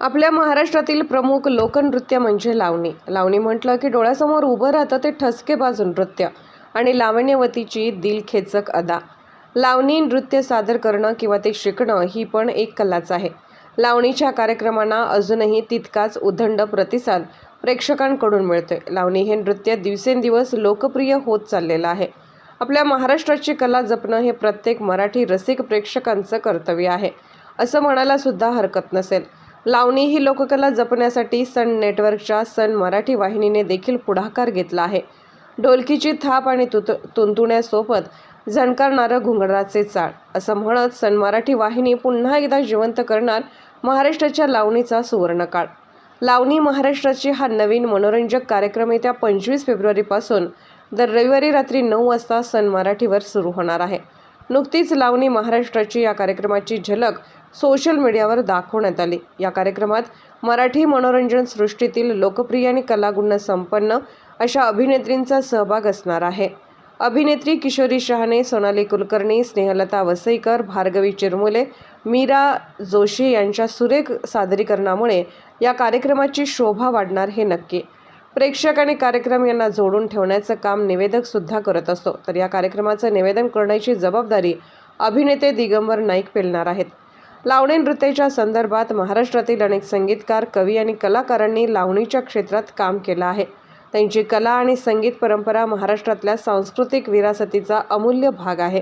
आपल्या महाराष्ट्रातील प्रमुख लोकनृत्य म्हणजे लावणी. लावणी म्हटलं की डोळ्यासमोर उभं राहतं ते ठसकेबाज नृत्य आणि लावण्यवतीची दिलखेचक अदा. लावणी नृत्य सादर करणं किंवा ते शिकणं ही पण एक कलाच आहे. लावणीच्या कार्यक्रमांना अजूनही तितकाच उदंड प्रतिसाद प्रेक्षकांकडून मिळतोय. लावणी हे नृत्य दिवसेंदिवस लोकप्रिय होत चाललेलं आहे. आपल्या महाराष्ट्राची कला जपणं हे प्रत्येक मराठी रसिक प्रेक्षकांचं कर्तव्य आहे. असं म्हणायला सुद्धा हरकत नसेल. लावणी ही लोककला जपण्यासाठी सन नेटवर्कच्या सन मराठी वाहिनीने देखील पुढाकार घेतला आहे. ढोलकीची थाप आणि तुत तुंतुण्यासोबत झणकारणारं घुंगराचे चाळ असं म्हणत सन मराठी वाहिनी पुन्हा एकदा जिवंत करणार महाराष्ट्राच्या लावणीचा सुवर्णकाळ. लावणी महाराष्ट्राची हा नवीन मनोरंजक कार्यक्रम येत्या पंचवीस फेब्रुवारीपासून दर रविवारी रात्री नऊ वाजता सन मराठीवर सुरू होणार आहे. नुकतीच लावणी महाराष्ट्राची या कार्यक्रमाची झलक सोशल मीडियावर दाखवण्यात आली. या कार्यक्रमात मराठी मनोरंजन सृष्टीतील लोकप्रिय आणि कलागुण संपन्न अशा अभिनेत्रींचा सहभाग असणार आहे. अभिनेत्री किशोरी शहाणे सोनाली कुलकर्णी स्नेहलता वसईकर भार्गवी चिरमुले मीरा जोशी यांच्या सुरेख सादरीकरणामुळे या कार्यक्रमाची शोभा वाढणार हे नक्की. प्रेक्षक आणि कार्यक्रम यांना जोडून ठेवण्याचं काम निवेदकसुद्धा करत असतो. तर या कार्यक्रमाचं निवेदन करण्याची जबाबदारी अभिनेते दिगंबर नाईक पेलणार आहेत. लावणी नृत्याच्या संदर्भात महाराष्ट्रातील अनेक संगीतकार कवी आणि कलाकारांनी लावणीच्या क्षेत्रात काम केलं आहे. त्यांची कला आणि संगीत परंपरा महाराष्ट्रातल्या सांस्कृतिक विरासतीचा अमूल्य भाग आहे.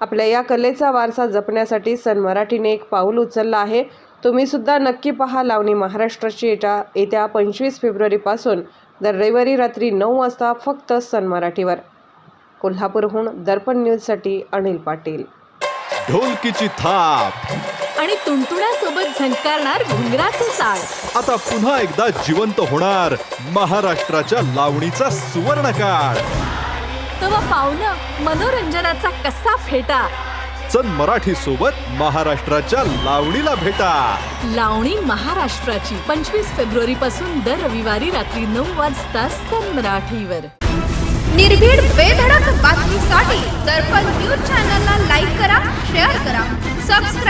आपल्या या कलेचा वारसा जपण्यासाठी सन मराठीने एक पाऊल उचललं आहे. तुम्ही सुद्धा नक्की पहा लावणी महाराष्ट्राची येत्या येत्या पंचवीस फेब्रुवारीपासून दर रविवारी रात्री नऊ वाजता फक्त सन मराठीवर. कोल्हापूरहून दर्पण न्यूजसाठी अनिल पाटील. ढोलकीची थाप. आणि तुणतुण्यासोबत झणकारणार घुंगराचे चाळ आता पुन्हा एकदा जिवंत होणार महाराष्ट्राच्या लावणीचा सुवर्ण काळ तेव्हा पाहुणं मनोरंजनाचा कसा फेटा. सन मराठी सोबत महाराष्ट्राच्या लावणीला भेटा. लावणी महाराष्ट्राची पंचवीस फेब्रुवारी पासून दर रविवारी रात्री नऊ वाजता सन मराठीवर. निर्भीड बेधडक बातमीसाठी दर्पण न्यूज चॅनलला लाईक करा शेअर करा सबस्क्राईब